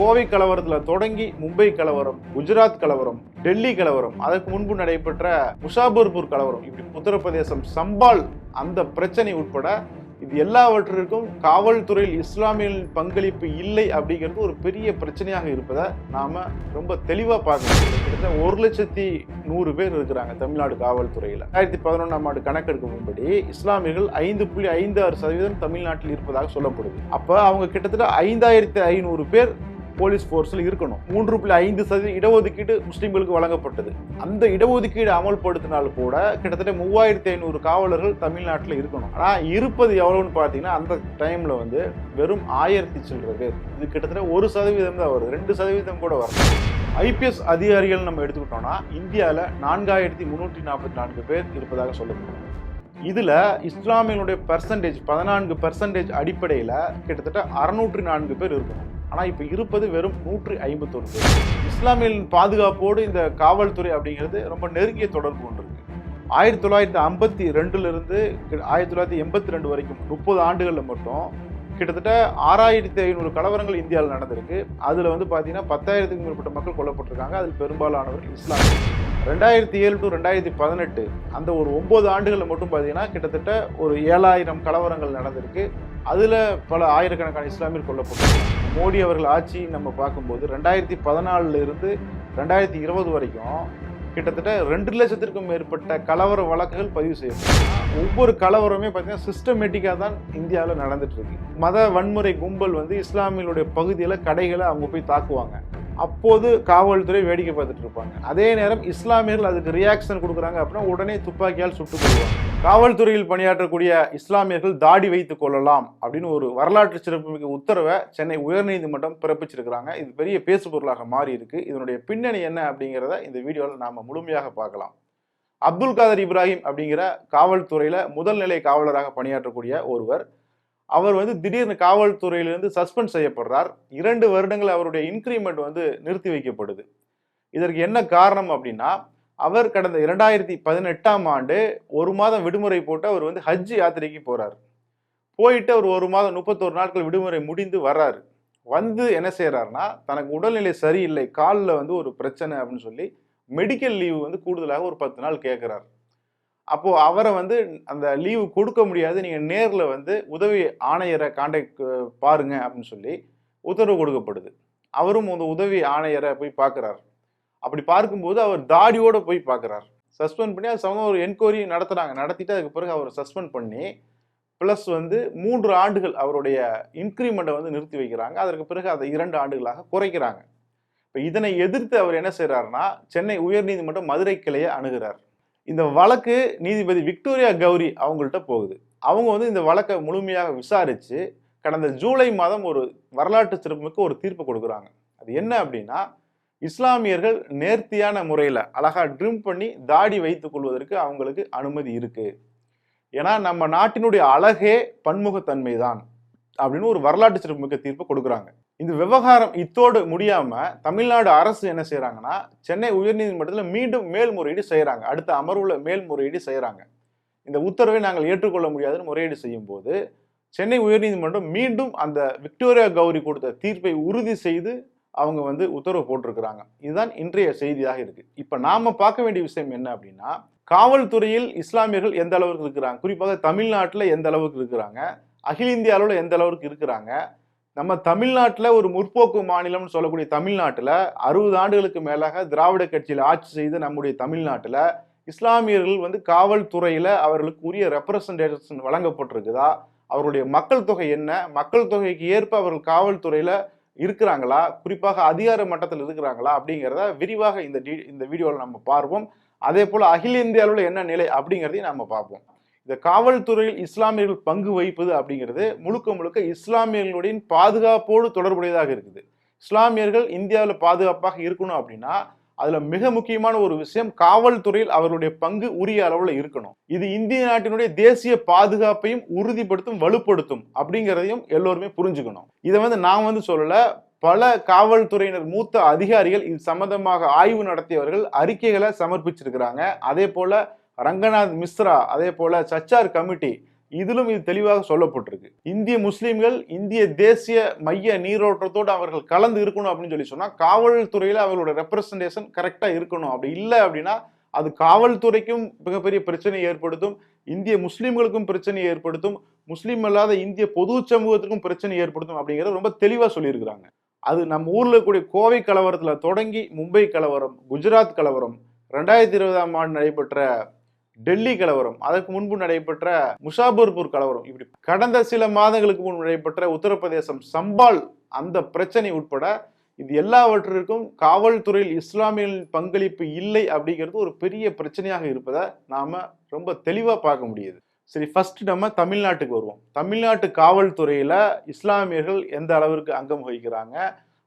கோவை கலவரத்தில் தொடங்கி மும்பை கலவரம் குஜராத் கலவரம் டெல்லி கலவரம் அதற்கு முன்பு நடைபெற்ற முஷாபர்பூர் கலவரம் இப்படி உத்தரப்பிரதேசம் சம்பால் அந்த பிரச்சனை உட்பட இது எல்லாவற்றிற்கும் காவல்துறையில் இஸ்லாமியர்களின் பங்களிப்பு இல்லை அப்படிங்கிறது ஒரு பெரிய பிரச்சனையாக இருப்பதை நாம ரொம்ப தெளிவா பார்க்கணும். கிட்டத்தட்ட ஒரு லட்சத்தி நூறு பேர் இருக்கிறாங்க தமிழ்நாடு காவல்துறையில். ரெண்டாயிரத்தி பதினொன்றாம் ஆண்டு கணக்கெடுக்கும்படி இஸ்லாமியர்கள் ஐந்து புள்ளி ஐந்து ஆறு சதவீதம் தமிழ்நாட்டில் இருப்பதாக சொல்லப்படுது. அப்ப அவங்க கிட்டத்தட்ட ஐந்தாயிரத்தி ஐநூறு பேர் போலீஸ் ஃபோர்ஸில் இருக்கணும். மூன்று புள்ளி ஐந்து சதவீதம் இடஒதுக்கீடு முஸ்லீம்களுக்கு வழங்கப்பட்டது. அந்த இடஒதுக்கீடு அமல்படுத்தினால் கூட கிட்டத்தட்ட மூவாயிரத்தி ஐநூறு காவலர்கள் தமிழ்நாட்டில் இருக்கணும். ஆனால் இருப்பது எவ்வளோன்னு பார்த்தீங்கன்னா அந்த டைமில் வந்து வெறும் ஆயிரத்தி சில்லற பேர். இது கிட்டத்தட்ட ஒரு சதவீதம் தான் வருது. ரெண்டு சதவீதம் கூட வரும் ஐபிஎஸ் அதிகாரிகள் நம்ம எடுத்துக்கிட்டோம்னா இந்தியாவில் நான்காயிரத்தி முந்நூற்றி நாற்பத்தி நான்கு பேர் இருப்பதாக சொல்லப்படுது இதில் இஸ்லாமியனுடைய பர்சன்டேஜ் பதினான்கு பர்சன்டேஜ் அடிப்படையில் கிட்டத்தட்ட அறுநூற்றி நான்கு பேர் இருக்கணும். ஆனால் இப்போ இருப்பது வெறும் நூற்றி ஐம்பத்தொரு பேர். இஸ்லாமியின் பாதுகாப்போடு இந்த காவல்துறை அப்படிங்கிறது ரொம்ப நெருங்கிய தொடர்பு கொண்டிருக்கு ஆயிரத்தி தொள்ளாயிரத்தி ஐம்பத்தி ரெண்டுலேருந்து ஆயிரத்தி தொள்ளாயிரத்தி எண்பத்தி ரெண்டு வரைக்கும் முப்பது ஆண்டுகளில் மட்டும் கிட்டத்தட்ட ஆறாயிரத்தி ஐநூறு கலவரங்கள் இந்தியாவில் நடந்திருக்கு. அதில் வந்து பார்த்தீங்கன்னா பத்தாயிரத்துக்கும் மேற்பட்ட மக்கள் கொல்லப்பட்டிருக்காங்க. அதில் பெரும்பாலானவர்கள் இஸ்லாம் ரெண்டாயிரத்தி ஏழு டு ரெண்டாயிரத்தி பதினெட்டு அந்த ஒரு ஒம்பது ஆண்டுகளில் மட்டும் பார்த்தீங்கன்னா கிட்டத்தட்ட ஒரு ஏழாயிரம் கலவரங்கள் நடந்திருக்கு. அதில் பல ஆயிரக்கணக்கான இஸ்லாமியர் கொல்லப்பட்டிருக்காங்க. மோடி அவர்கள் ஆட்சி நம்ம பார்க்கும்போது ரெண்டாயிரத்தி பதினாலிருந்து ரெண்டாயிரத்தி இருபது வரைக்கும் கிட்டத்தட்ட ரெண்டு லட்சத்திற்கும் மேற்பட்ட கலவர வழக்குகள் பதிவு செய்யப்படும் ஒவ்வொரு கலவரமே பார்த்தீங்கன்னா சிஸ்டமேட்டிக்காக தான் இந்தியாவில் நடந்துட்டு இருக்கு. மத வன்முறை கும்பல் வந்து இஸ்லாமியர்களுடைய பகுதியில் கடைகளை அவங்க போய் தாக்குவாங்க. அப்போது காவல்துறை வேடிக்கை பார்த்துட்டு இருப்பாங்க. அதே நேரம் இஸ்லாமியர்கள் அதுக்கு ரியாக்ஷன் கொடுக்குறாங்க அப்படின்னா உடனே துப்பாக்கியால் சுட்டு கொள்வாங்க காவல்துறையில் பணியாற்றக்கூடிய இஸ்லாமியர்கள் தாடி வைத்துக் கொள்ளலாம் அப்படின்னு ஒரு வரலாற்று சிறப்புமிக்க உத்தரவை சென்னை உயர்நீதிமன்றம் பிறப்பிச்சிருக்கிறாங்க. இது பெரிய பேசு பொருளாக மாறி இருக்கு இதனுடைய பின்னணி என்ன அப்படிங்கிறத இந்த வீடியோவில் நாம முழுமையாக பார்க்கலாம். அப்துல் காதர் இப்ராஹிம் அப்படிங்கிற காவல்துறையில முதல் நிலை காவலராக பணியாற்றக்கூடிய ஒருவர் அவர் வந்து திடீர்னு காவல்துறையிலிருந்து சஸ்பெண்ட் செய்யப்படுறார். இரண்டு வருடங்கள் அவருடைய இன்க்ரிமெண்ட் வந்து நிறுத்தி வைக்கப்படுது. இதற்கு என்ன காரணம் அப்படின்னா அவர் கடந்த இரண்டாயிரத்தி பதினெட்டாம் ஆண்டு ஒரு மாதம் விடுமுறை போட்டு அவர் வந்து ஹஜ் யாத்திரைக்கு போறார். போயிட்டு அவர் ஒரு மாதம் முப்பத்தோரு நாட்கள் விடுமுறை முடிந்து வர்றாரு. வந்து என்ன செய்கிறாருன்னா தனக்கு உடல்நிலை சரியில்லை காலில் வந்து ஒரு பிரச்சனை அப்படின்னு சொல்லி மெடிக்கல் லீவு வந்து கூடுதலாக ஒரு பத்து நாள் கேட்குறாரு அப்போ அவரை வந்து அந்த லீவு கொடுக்க முடியாது. நீங்க நேர்ல வந்து உதவி ஆணையரை காண்டாக்ட் பாருங்க அப்படின்னு சொல்லி உத்தரவு கொடுக்கப்படுது. அவரும் அந்த உதவி ஆணையரை போய் பார்க்குறார். அப்படி பார்க்கும்போது அவர் தாடியோட போய் பார்க்குறாரு. சஸ்பெண்ட் பண்ணி அது சம்மந்தம் ஒரு என்கொயரி நடத்துகிறாங்க நடத்திட்டு அதுக்கு பிறகு அவரை சஸ்பெண்ட் பண்ணி ப்ளஸ் வந்து மூன்று ஆண்டுகள் அவருடைய இன்க்ரிமெண்ட்டை வந்து நிறுத்தி வைக்கிறாங்க. அதற்கு பிறகு அதை இரண்டு ஆண்டுகளாக குறைக்கிறாங்க. இப்போ இதனை எதிர்த்து அவர் என்ன செய்கிறாருன்னா சென்னை உயர்நீதிமன்றம் மதுரை கிளையை அணுகிறார். இந்த வழக்கு நீதிபதி விக்டோரியா கௌரி அவங்கள்ட்ட போகுது. அவங்க வந்து இந்த வழக்கை முழுமையாக விசாரித்து கடந்த ஜூலை மாதம் ஒரு வரலாற்று சிறப்புமிக்க ஒரு தீர்ப்பு கொடுக்குறாங்க. அது என்ன அப்படின்னா இஸ்லாமியர்கள் நேர்த்தியான முறையில் அழகாக ட்ரிம் பண்ணி தாடி வைத்துக் கொள்வதற்கு அவங்களுக்கு அனுமதி இருக்குது ஏன்னா நம்ம நாட்டினுடைய அழகே பன்முகத்தன்மை தான் அப்படின்னு ஒரு வரலாற்று சிறப்புமிக்க தீர்ப்பு கொடுக்குறாங்க. இந்த விவகாரம் இத்தோடு முடியாம தமிழ்நாடு அரசு என்ன செய்யறாங்கன்னா சென்னை உயர்நீதிமன்றத்தில் மீண்டும் மேல்முறையீடு செய்யறாங்க அடுத்த அமர்வுல மேல்முறையீடு செய்யறாங்க இந்த உத்தரவை நாங்கள் ஏற்றுக்கொள்ள முடியாதுன்னு முறையீடு செய்யும் போது சென்னை உயர்நீதிமன்றம் மீண்டும் அந்த விக்டோரியா கௌரி கொடுத்த தீர்ப்பை உறுதி செய்து அவங்க வந்து உத்தரவு போட்டிருக்கிறாங்க. இதுதான் இன்றைய செய்தியாக இருக்கு. இப்ப நாம பார்க்க வேண்டிய விஷயம் என்ன அப்படின்னா காவல்துறையில் இஸ்லாமியர்கள் எந்த அளவுக்கு இருக்கிறாங்க? குறிப்பாக தமிழ்நாட்டில் எந்த அளவுக்கு இருக்கிறாங்க? அகில இந்திய அளவில் எந்த அளவுக்கு இருக்கிறாங்க? நம்ம தமிழ்நாட்டில் ஒரு முற்போக்கு மாநிலம்னு சொல்லக்கூடிய தமிழ்நாட்டில் அறுபது ஆண்டுகளுக்கு மேலாக திராவிட கட்சியில் ஆட்சி செய்த நம்முடைய தமிழ்நாட்டில் இஸ்லாமியர்கள் வந்து காவல்துறையில் அவர்களுக்கு உரிய ரெப்ரசன்டேஷன் வழங்கப்பட்டிருக்குதா? அவருடைய மக்கள் தொகை என்ன? மக்கள் தொகைக்கு ஏற்ப அவர்கள் காவல்துறையில் இருக்கிறாங்களா? குறிப்பாக அதிகார மட்டத்தில் இருக்கிறாங்களா? அப்படிங்கிறத விரிவாக இந்த இந்த வீடியோவில் நம்ம பார்ப்போம். அதே போல் அகில இந்திய அளவில் என்ன நிலை அப்படிங்கிறதையும் நம்ம பார்ப்போம். இந்த காவல்துறையில் இஸ்லாமியர்கள் பங்கு வகிப்பது அப்படிங்கிறது முழுக்க முழுக்க இஸ்லாமியர்களுடைய பாதுகாப்போடு தொடர்புடையதாக இருக்குது. இஸ்லாமியர்கள் இந்தியாவில் பாதுகாப்பாக இருக்கணும் அப்படின்னா அதுல மிக முக்கியமான ஒரு விஷயம் காவல்துறையில் அவர்களுடைய பங்கு உரிய அளவில் இருக்கணும். இது இந்திய நாட்டினுடைய தேசிய பாதுகாப்பையும் உறுதிப்படுத்தும் வலுப்படுத்தும் அப்படிங்கிறதையும் எல்லோருமே புரிஞ்சுக்கணும். இதை வந்து நான் வந்து சொல்லல பல காவல்துறையினர் மூத்த அதிகாரிகள் இது சம்பந்தமாக ஆய்வு நடத்தியவர்கள் அறிக்கைகளை சமர்ப்பிச்சிருக்கிறாங்க. அதே போல ரங்கநாத் மிஸ்ரா அதே போல சச்சார் கமிட்டி இதிலும் இது தெளிவாக சொல்லப்பட்டிருக்கு. இந்திய முஸ்லீம்கள் இந்திய தேசிய மைய நீரோட்டத்தோடு அவர்கள் கலந்து இருக்கணும் அப்படின்னு சொல்லி சொன்னால் காவல்துறையில் அவர்களோட ரெப்ரசன்டேஷன் கரெக்டாக இருக்கணும். அப்படி இல்லை அப்படின்னா அது காவல்துறைக்கும் மிகப்பெரிய பிரச்சனையை ஏற்படுத்தும் இந்திய முஸ்லீம்களுக்கும் பிரச்சனையை ஏற்படுத்தும் முஸ்லீம் அல்லாத இந்திய பொது சமூகத்துக்கும் பிரச்சனை ஏற்படுத்தும் அப்படிங்கிறத ரொம்ப தெளிவாக சொல்லியிருக்கிறாங்க. அது நம்ம ஊரில் இருக்கக்கூடிய கோவை கலவரத்தில் தொடங்கி மும்பை கலவரம் குஜராத் கலவரம் ரெண்டாயிரத்தி இருபதாம் ஆண்டு நடைபெற்ற டெல்லி கலவரம் அதற்கு முன்பு நடைபெற்ற முஷாபர்பூர் கலவரம் இப்படி கடந்த சில மாதங்களுக்கு முன்பு நடைபெற்ற உத்தரப்பிரதேசம் சம்பால் அந்த பிரச்சனை உட்பட இது எல்லாவற்றிற்கும் காவல்துறையில் இஸ்லாமியர்களின் பங்களிப்பு இல்லை அப்படிங்கிறது ஒரு பெரிய பிரச்சனையாக இருப்பதை நாம ரொம்ப தெளிவாக பார்க்க முடியுது. சரி ஃபர்ஸ்ட் நம்ம தமிழ்நாட்டுக்கு வருவோம். தமிழ்நாட்டு காவல்துறையில இஸ்லாமியர்கள் எந்த அளவிற்கு அங்கம் வகிக்கிறாங்க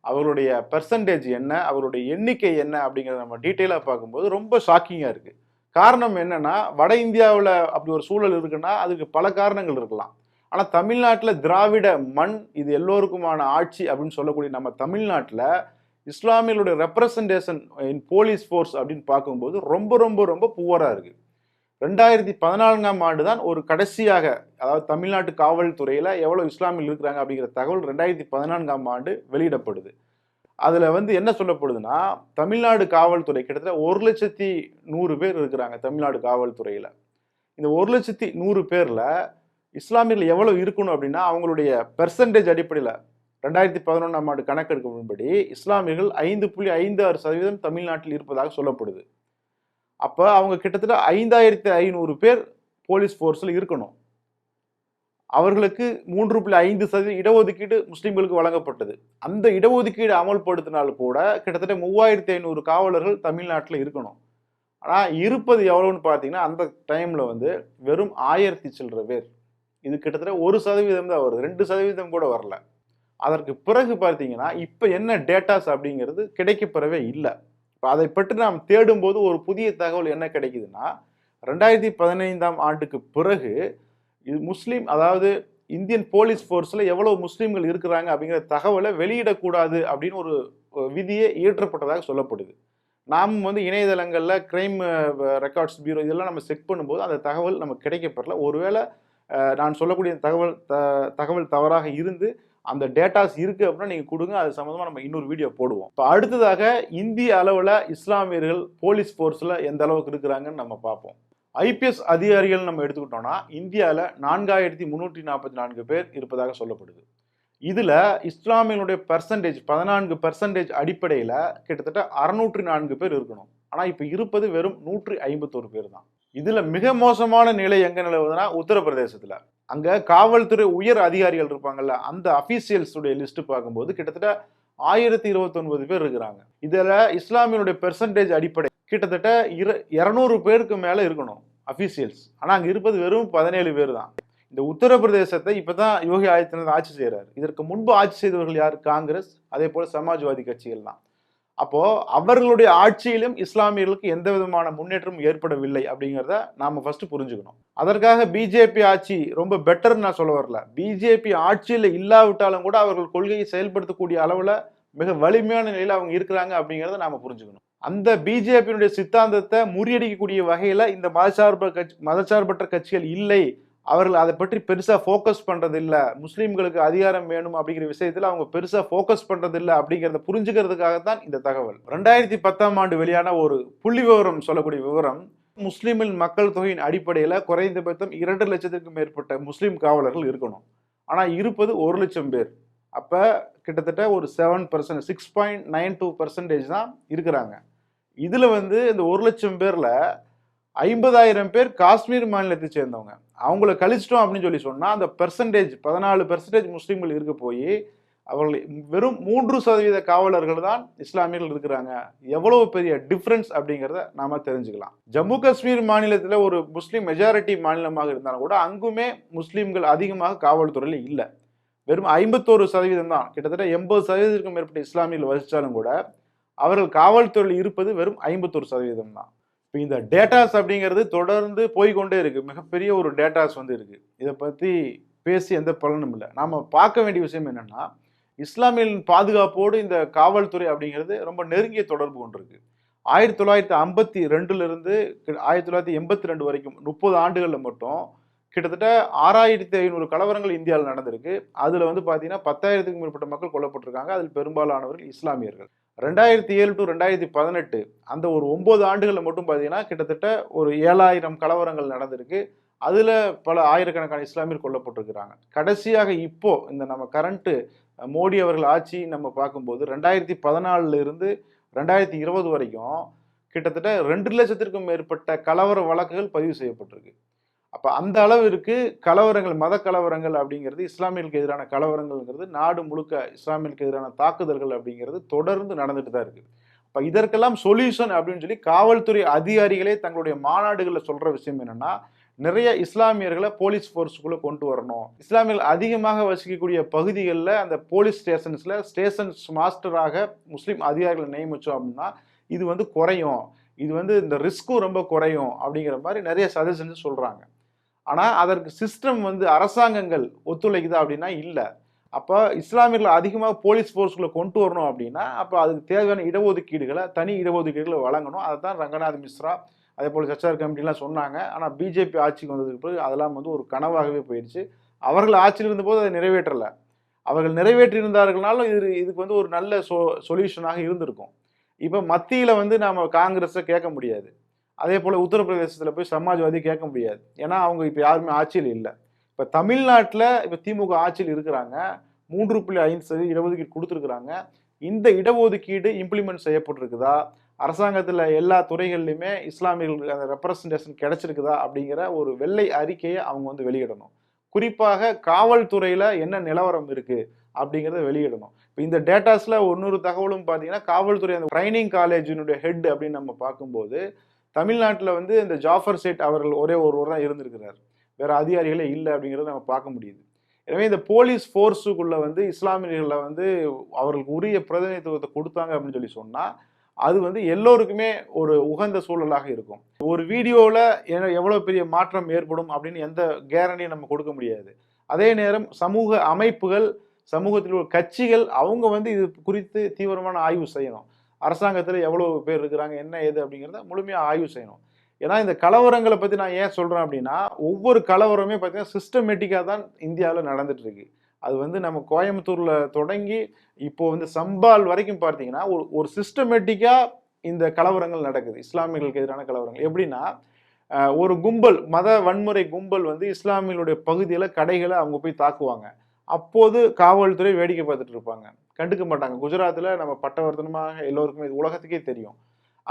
அவருடைய பெர்சன்டேஜ் என்ன அவருடைய எண்ணிக்கை என்ன அப்படிங்கிறத நம்ம டீட்டெயிலாக பார்க்கும்போது ரொம்ப ஷாக்கிங்காக இருக்குது காரணம் என்னன்னா வட இந்தியாவில் அப்படி ஒரு சூழல் இருக்குன்னா அதுக்கு பல காரணங்கள் இருக்கலாம். ஆனால் தமிழ்நாட்டில் திராவிட மண் இது எல்லோருக்குமான ஆட்சி அப்படின்னு சொல்லக்கூடிய நம்ம தமிழ்நாட்டில் இஸ்லாமியர்களுடைய ரெப்ரசன்டேஷன் இன் போலீஸ் ஃபோர்ஸ் அப்படின்னு பார்க்கும்போது ரொம்ப ரொம்ப ரொம்ப புவராக இருக்குது ரெண்டாயிரத்தி பதினான்காம் ஆண்டு தான் ஒரு கடைசியாக அதாவது தமிழ்நாட்டு காவல்துறையில் எவ்வளோ இஸ்லாமியர்கள் இருக்கிறாங்க அப்படிங்கிற தகவல் ரெண்டாயிரத்தி பதினான்காம் ஆண்டு வெளியிடப்படுது. அதில் வந்து என்ன சொல்லப்படுதுன்னா தமிழ்நாடு காவல்துறை கிட்டத்தட்ட ஒரு லட்சத்தி நூறு பேர் இருக்கிறாங்க தமிழ்நாடு காவல்துறையில். இந்த ஒரு லட்சத்தி நூறு பேரில் இஸ்லாமியர்கள் எவ்வளோ இருக்கணும் அப்படின்னா அவங்களுடைய பெர்சன்டேஜ் அடிப்படையில் ரெண்டாயிரத்தி பதினொன்றாம் ஆண்டு கணக்கெடுக்கப்படின்படி இஸ்லாமியர்கள் ஐந்து புள்ளி ஐந்து ஆறு சதவீதம் தமிழ்நாட்டில் இருப்பதாக சொல்லப்படுது. அப்போ அவங்க கிட்டத்தட்ட ஐந்தாயிரத்தி ஐநூறு பேர் போலீஸ் ஃபோர்ஸில் இருக்கணும். அவர்களுக்கு மூன்று புள்ளி ஐந்து சதவீத இடஒதுக்கீடு முஸ்லீம்களுக்கு வழங்கப்பட்டது. அந்த இடஒதுக்கீடு அமல்படுத்தினால் கூட கிட்டத்தட்ட மூவாயிரத்தி ஐநூறு காவலர்கள் தமிழ்நாட்டில் இருக்கணும். ஆனால் இருப்பது எவ்வளோன்னு பார்த்தீங்கன்னா அந்த டைமில் வந்து வெறும் ஆயிரத்தி சில்லற பேர். இது கிட்டத்தட்ட ஒரு சதவீதம் தான் வருது. ரெண்டு சதவீதம் கூட வரல. அதற்கு பிறகு பார்த்தீங்கன்னா இப்போ என்ன டேட்டாஸ் அப்படிங்கிறது கிடைக்கப்பெறவே இல்லை. இப்போ அதை பற்றி நாம் தேடும்போது ஒரு புதிய தகவல் என்ன கிடைக்குதுன்னா ரெண்டாயிரத்தி பதினைந்தாம் ஆண்டுக்கு பிறகு இது முஸ்லீம் அதாவது இந்தியன் போலீஸ் ஃபோர்ஸில் எவ்வளோ முஸ்லீம்கள் இருக்கிறாங்க அப்படிங்கிற தகவலை வெளியிடக்கூடாது அப்படின்னு ஒரு விதியே இயற்றப்பட்டதாக சொல்லப்படுது. நாம் வந்து இணையதளங்களில் கிரைம் ரெக்கார்ட்ஸ் பியூரோ இதெல்லாம் நம்ம செக் பண்ணும்போது அந்த தகவல் நமக்கு கிடைக்கப்படல. ஒருவேளை நான் சொல்லக்கூடிய தகவல் த தகவல் தவறாக இருந்து அந்த டேட்டாஸ் இருக்குது அப்படின்னா நீங்கள் கொடுங்க அது சம்மந்தமாக நம்ம இன்னொரு வீடியோ போடுவோம். இப்போ அடுத்ததாக இந்திய அளவில் இஸ்லாமியர்கள் போலீஸ் ஃபோர்ஸில் எந்த அளவுக்கு இருக்கிறாங்கன்னு நம்ம பார்ப்போம். ஐபிஎஸ் அதிகாரிகள் நம்ம எடுத்துக்கிட்டோம்னா இந்தியாவில் நான்காயிரத்தி முந்நூற்றி நாற்பத்தி நான்கு பேர் இருப்பதாக சொல்லப்படுது. இதில் இஸ்லாமியனுடைய பர்சன்டேஜ் பதினான்கு பர்சன்டேஜ் அடிப்படையில் கிட்டத்தட்ட அறுநூற்றி நான்கு பேர் இருக்கணும். ஆனால் இப்போ இருப்பது வெறும் நூற்றி ஐம்பத்தோரு பேர் தான். இதில் மிக மோசமான நிலை எங்கே நிலவுதுன்னா உத்தரப்பிரதேசத்தில். அங்கே காவல்துறை உயர் அதிகாரிகள் இருப்பாங்கல்ல அந்த அஃபீஷியல்ஸுடைய லிஸ்ட்டு பார்க்கும்போது கிட்டத்தட்ட ஆயிரத்தி இருபத்தொன்பது பேர் இருக்கிறாங்க. இதில் இஸ்லாமியனுடைய பெர்சன்டேஜ் அடிப்படை கிட்டத்தட்ட இரு இரநூறு பேருக்கு மேலே இருக்கணும் அஃபீஷியல்ஸ் ஆனால் அங்கே இருப்பது வெறும் பதினேழு பேர் தான். இந்த உத்தரப்பிரதேசத்தை இப்போ தான் யோகி ஆதித்யநாத் ஆட்சி செய்கிறார் இதற்கு முன்பு ஆட்சி செய்தவர்கள் யார்? காங்கிரஸ் அதே போல் சமாஜ்வாதி கட்சிகள் தான். அப்போது அவர்களுடைய ஆட்சியிலும் இஸ்லாமியர்களுக்கு எந்த விதமான முன்னேற்றமும் ஏற்படவில்லை அப்படிங்கிறத நாம் ஃபஸ்ட்டு புரிஞ்சுக்கணும். அதற்காக பிஜேபி ஆட்சி ரொம்ப பெட்டர்னு நான் சொல்ல வரல. பிஜேபி ஆட்சியில் இல்லாவிட்டாலும் கூட அவர்கள் கொள்கையை செயல்படுத்தக்கூடிய அளவில் மிக வலிமையான நிலையில் அவங்க இருக்கிறாங்க அப்படிங்கிறத நாம் புரிஞ்சுக்கணும். அந்த பிஜேபியினுடைய சித்தாந்தத்தை முறியடிக்கக்கூடிய வகையில் இந்த மதசார்ப கட்சி மதசார்பற்ற கட்சிகள் இல்லை. அவர்கள் அதை பற்றி பெருசாக ஃபோக்கஸ் பண்ணுறது இல்லை முஸ்லீம்களுக்கு அதிகாரம் வேணும் அப்படிங்கிற விஷயத்தில் அவங்க பெருசாக ஃபோக்கஸ் பண்ணுறது இல்லை அப்படிங்கிறத புரிஞ்சுக்கிறதுக்காகத்தான் இந்த தகவல். ரெண்டாயிரத்தி பத்தாம் ஆண்டு வெளியான ஒரு புள்ளி விவரம் சொல்லக்கூடிய விவரம் முஸ்லீமின் மக்கள் தொகையின் அடிப்படையில் குறைந்தபட்சம் இரண்டு லட்சத்திற்கும் மேற்பட்ட முஸ்லீம் காவலர்கள் இருக்கணும். ஆனால் இருப்பது ஒரு லட்சம் பேர். அப்போ கிட்டத்தட்ட ஒரு seven percent six point nine two percentage தான் இருக்கிறாங்க. இதில் வந்து இந்த ஒரு லட்சம் பேரில் ஐம்பதாயிரம் பேர் காஷ்மீர் மாநிலத்தை சேர்ந்தவங்க. அவங்கள கழிச்சிட்டோம் அப்படின்னு சொல்லி சொன்னால் அந்த பெர்சன்டேஜ் பதினாலு பெர்சன்டேஜ் முஸ்லீம்கள் இருக்க போய் அவர்கள் வெறும் மூன்று சதவீத காவலர்கள் தான் இஸ்லாமியர்கள் இருக்கிறாங்க. எவ்வளவு பெரிய டிஃப்ரென்ஸ் அப்படிங்கிறத நாம தெரிஞ்சுக்கலாம். ஜம்மு காஷ்மீர் மாநிலத்தில் ஒரு முஸ்லீம் மெஜாரிட்டி மாநிலமாக இருந்தாலும் கூட அங்குமே முஸ்லீம்கள் அதிகமாக காவல்துறையில் இல்லை. வெறும் ஐம்பத்தோரு சதவீதம் தான். கிட்டத்தட்ட எண்பது சதவீதத்திற்கும் மேற்பட்ட இஸ்லாமியர்கள் வசித்தாலும் கூட அவர்கள் காவல்துறையில் இருப்பது வெறும் ஐம்பத்தொரு சதவீதம் தான். இப்போ இந்த டேட்டாஸ் அப்படிங்கிறது தொடர்ந்து போய்கொண்டே இருக்கு. மிகப்பெரிய ஒரு டேட்டாஸ் வந்து இருக்கு. இதை பற்றி பேசி எந்த பலனும் இல்லை. நாம் பார்க்க வேண்டிய விஷயம் என்னென்னா இஸ்லாமியின் பாதுகாப்போடு இந்த காவல்துறை அப்படிங்கிறது ரொம்ப நெருங்கிய தொடர்பு கொண்டிருக்கு. ஆயிரத்தி தொள்ளாயிரத்தி ஐம்பத்தி ரெண்டுலேருந்து ஆயிரத்தி தொள்ளாயிரத்தி எண்பத்தி ரெண்டு வரைக்கும் முப்பது ஆண்டுகளில் மட்டும் கிட்டத்தட்ட ஆறாயிரத்தி ஐநூறு கலவரங்கள் இந்தியாவில் நடந்திருக்கு. அதில் வந்து பார்த்தீங்கன்னா பத்தாயிரத்துக்கும் மேற்பட்ட மக்கள் கொல்லப்பட்டிருக்காங்க. அதில் பெரும்பாலானவர்கள் இஸ்லாமியர்கள். ரெண்டாயிரத்தி ஏழு டு ரெண்டாயிரத்தி பதினெட்டு அந்த ஒரு ஒம்பது ஆண்டுகளில் மட்டும் பார்த்தீங்கன்னா கிட்டத்தட்ட ஒரு ஏழாயிரம் கலவரங்கள் நடந்திருக்கு. அதில் பல ஆயிரக்கணக்கான இஸ்லாமியர் கொல்லப்பட்டிருக்கிறாங்க. கடைசியாக இப்போ இந்த நம்ம கரண்ட்டு மோடி அவர்கள் ஆட்சி நம்ம பார்க்கும்போது ரெண்டாயிரத்தி பதினாலுல இருந்து ரெண்டாயிரத்தி இருபது வரைக்கும் கிட்டத்தட்ட ரெண்டு லட்சத்திற்கும் மேற்பட்ட கலவர வழக்குகள் பதிவு செய்யப்பட்டிருக்கு. அப்போ அந்த அளவிற்கு கலவரங்கள் மத கலவரங்கள் அப்படிங்கிறது இஸ்லாமியர்களுக்கு எதிரான கலவரங்கள்ங்கிறது நாடு முழுக்க இஸ்லாமியர்களுக்கு எதிரான தாக்குதல்கள் அப்படிங்கிறது தொடர்ந்து நடந்துட்டு தான் இருக்குது. இப்போ இதற்கெல்லாம் சொல்யூஷன் அப்படின்னு சொல்லி காவல்துறை அதிகாரிகளே தங்களுடைய மாநாடுகளில் சொல்கிற விஷயம் என்னென்னா நிறைய இஸ்லாமியர்களை போலீஸ் ஃபோர்ஸுக்குள்ளே கொண்டு வரணும். இஸ்லாமியர்கள் அதிகமாக வசிக்கக்கூடிய பகுதிகளில் அந்த போலீஸ் ஸ்டேஷன்ஸில் ஸ்டேஷன்ஸ் மாஸ்டராக முஸ்லீம் அதிகாரிகளை நியமித்தோம் அப்படின்னா இது வந்து குறையும். இது வந்து இந்த ரிஸ்க்கும் ரொம்ப குறையும் அப்படிங்கிற மாதிரி நிறைய சஜஷன்ஸ் சொல்கிறாங்க ஆனால் அதற்கு சிஸ்டம் வந்து அரசாங்கங்கள் ஒத்துழைக்குதா அப்படின்னா இல்லை. அப்போ இஸ்லாமியர்கள் அதிகமாக போலீஸ் ஃபோர்ஸ்களை கொண்டு வரணும் அப்படின்னா அப்போ அதுக்கு தேவையான இடஒதுக்கீடுகளை தனி இடஒதுக்கீடுகளை வழங்கணும். அதை தான் ரங்கநாத் மிஸ்ரா அதே போல் சச்சார் கமிட்டிலாம் சொன்னாங்க. ஆனால் பிஜேபி ஆட்சிக்கு வந்ததுக்கு பிறகு அதெல்லாம் வந்து ஒரு கனவாகவே போயிடுச்சு. அவர்கள் ஆட்சியில் இருந்தபோது அதை நிறைவேற்றலை. அவர்கள் நிறைவேற்றி இருந்தார்கள்னாலும் இது இதுக்கு வந்து ஒரு நல்ல சொ சொல்யூஷனாக இருந்திருக்கும். இப்போ மத்தியில் வந்து நாம் காங்கிரஸை கேட்க முடியாது. அதே போல் உத்தரப்பிரதேசத்தில் போய் சமாஜ்வாதி கேட்க முடியாது. ஏன்னா அவங்க இப்போ யாருமே ஆட்சியில் இல்லை. இப்போ தமிழ்நாட்டில் இப்போ திமுக ஆட்சியில் இருக்கிறாங்க. மூன்று புள்ளி ஐந்து சதவீதம் இடஒதுக்கீடு கொடுத்துருக்குறாங்க. இந்த இடஒதுக்கீடு இம்ப்ளிமெண்ட் செய்யப்பட்டிருக்குதா? அரசாங்கத்தில் எல்லா துறைகள்லையுமே இஸ்லாமியர்களுக்கு அந்த ரெப்ரசன்டேஷன் கிடைச்சிருக்குதா? அப்படிங்கிற ஒரு வெள்ளை அறிக்கையை அவங்க வந்து வெளியிடணும். குறிப்பாக காவல்துறையில் என்ன நிலவரம் இருக்குது அப்படிங்கிறத வெளியிடணும். இப்போ இந்த டேட்டாஸில் ஒன்னொரு தகவலும் பார்த்தீங்கன்னா காவல்துறை அந்த ட்ரைனிங் காலேஜினுடைய ஹெட் அப்படின்னு நம்ம பார்க்கும்போது தமிழ்நாட்டில் வந்து இந்த ஜாஃபர் சேட் அவர்கள் ஒரே ஒருவர் தான் இருந்திருக்கிறார். வேற அதிகாரிகளே இல்லை அப்படிங்கிறத நம்ம பார்க்க முடியுது. எனவே இந்த போலீஸ் ஃபோர்ஸுக்குள்ள வந்து இஸ்லாமியர்களை வந்து அவர்களுக்கு உரிய பிரதிநிதித்துவத்தை கொடுத்தாங்க அப்படின்னு சொல்லி சொன்னால் அது வந்து எல்லோருக்குமே ஒரு உகந்த சூழலாக இருக்கும். ஒரு வீடியோவில் எவ்வளோ பெரிய மாற்றம் ஏற்படும் அப்படின்னு எந்த கேரண்டியும் நம்ம கொடுக்க முடியாது. அதே நேரம் சமூக அமைப்புகள் சமூகத்தில் உள்ள கட்சிகள் அவங்க வந்து இது குறித்து தீவிரமான ஆய்வு செய்யணும். அரசாங்கத்தில் எவ்வளோ பேர் இருக்கிறாங்க என்ன ஏது அப்படிங்கிறத முழுமையாக ஆய்வு செய்யணும். ஏன்னா இந்த கலவரங்களை பற்றி நான் ஏன் சொல்கிறேன் அப்படின்னா ஒவ்வொரு கலவரமே பார்த்தீங்கன்னா சிஸ்டமேட்டிக்காக தான் இந்தியாவில் நடந்துகிட்ருக்கு அது வந்து நம்ம கோயம்புத்தூரில் தொடங்கி இப்போ வந்து சம்பால் வரைக்கும் பார்த்தீங்கன்னா ஒரு ஒரு சிஸ்டமேட்டிக்காக இந்த கலவரங்கள் நடக்குது. இஸ்லாமியர்களுக்கு எதிரான கலவரங்கள். எப்படின்னா ஒரு கும்பல் மத வன்முறை கும்பல் வந்து இஸ்லாமியர்களுடைய பகுதியில் கடைகளை அவங்க போய் தாக்குவாங்க. அப்போது காவல்துறை வேடிக்கை பார்த்துட்டு இருப்பாங்க. கண்டுக்க மாட்டாங்க. குஜராத்தில் நம்ம பட்டவர்த்தனமாக எல்லோருக்குமே இது உலகத்துக்கே தெரியும்.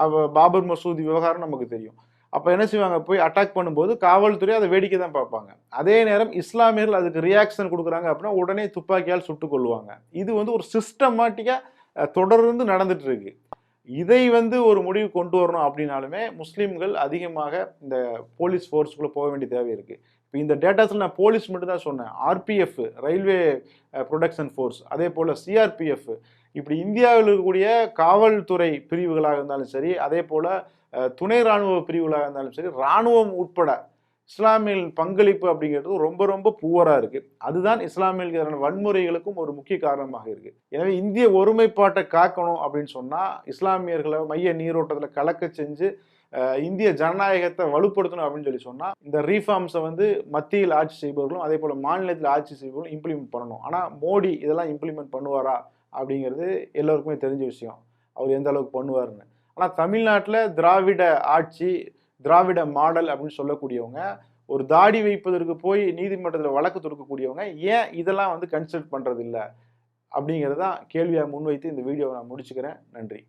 அவ பாபர் மசூதி விவகாரம் நமக்கு தெரியும். அப்போ என்ன செய்வாங்க? போய் அட்டாக் பண்ணும்போது காவல்துறை அதை வேடிக்கை தான் பார்ப்பாங்க. அதே நேரம் இஸ்லாமியர்கள் அதுக்கு ரியாக்ஷன் கொடுக்குறாங்க அப்படின்னா உடனே துப்பாக்கியால் சுட்டுக் கொள்வாங்க இது வந்து ஒரு சிஸ்டமாட்டிக்காக தொடர்ந்து நடந்துட்டு இருக்கு. இதை வந்து ஒரு முடிவு கொண்டு வரணும் அப்படின்னாலுமே முஸ்லீம்கள் அதிகமாக இந்த போலீஸ் ஃபோர்ஸுக்குள்ளே போக வேண்டிய தேவை இருக்குது இப்போ இந்த டேட்டாஸில் நான் போலீஸ் மட்டும் தான் சொன்னேன் ஆர்பிஎஃப் ரயில்வே ப்ரொடக்ஷன் ஃபோர்ஸ் அதே போல் சிஆர்பிஎஃப் இப்படி இந்தியாவில் இருக்கக்கூடிய காவல்துறை பிரிவுகளாக இருந்தாலும் சரி அதே போல் uh, துணை ராணுவ பிரிவுகளாக இருந்தாலும் சரி ராணுவம் உட்பட இஸ்லாமியல் பங்களிப்பு அப்படிங்கிறது ரொம்ப ரொம்ப புவராக இருக்குது அதுதான் இஸ்லாமியர்களுக்கு எதிரான வன்முறைகளுக்கும் ஒரு முக்கிய காரணமாக இருக்குது எனவே இந்திய ஒருமைப்பாட்டை காக்கணும் அப்படின்னு சொன்னால் இஸ்லாமியர்களை மைய நீரோட்டத்தில் கலக்க செஞ்சு இந்திய ஜனநாயகத்தை வலுப்படுத்தணும் அப்படின்னு சொல்லி சொன்னால் இந்த ரீஃபார்ம்ஸை வந்து மத்தியில் ஆட்சி செய்பவர்களும் அதே போல் மாநிலத்தில் ஆட்சி செய்பவர்களும் இம்ப்ளிமெண்ட் பண்ணணும். ஆனால் மோடி இதெல்லாம் இம்ப்ளிமெண்ட் பண்ணுவாரா அப்படிங்கிறது எல்லோருக்குமே தெரிஞ்ச விஷயம். அவர் எந்த அளவுக்கு பண்ணுவாருன்னு. ஆனால் தமிழ்நாட்டில் திராவிட ஆட்சி திராவிட மாடல் அப்படின்னு சொல்லக்கூடியவங்க ஒரு தாடி வைப்பதற்கு போய் நீதிமன்றத்தில் வழக்கு தொடுக்கக்கூடியவங்க ஏன் இதெல்லாம் வந்து கன்சிடர் பண்ணுறதில்ல அப்படிங்கிறதான் கேள்வியாக முன்வைத்து இந்த வீடியோவை நான் முடிச்சுக்கிறேன். நன்றி.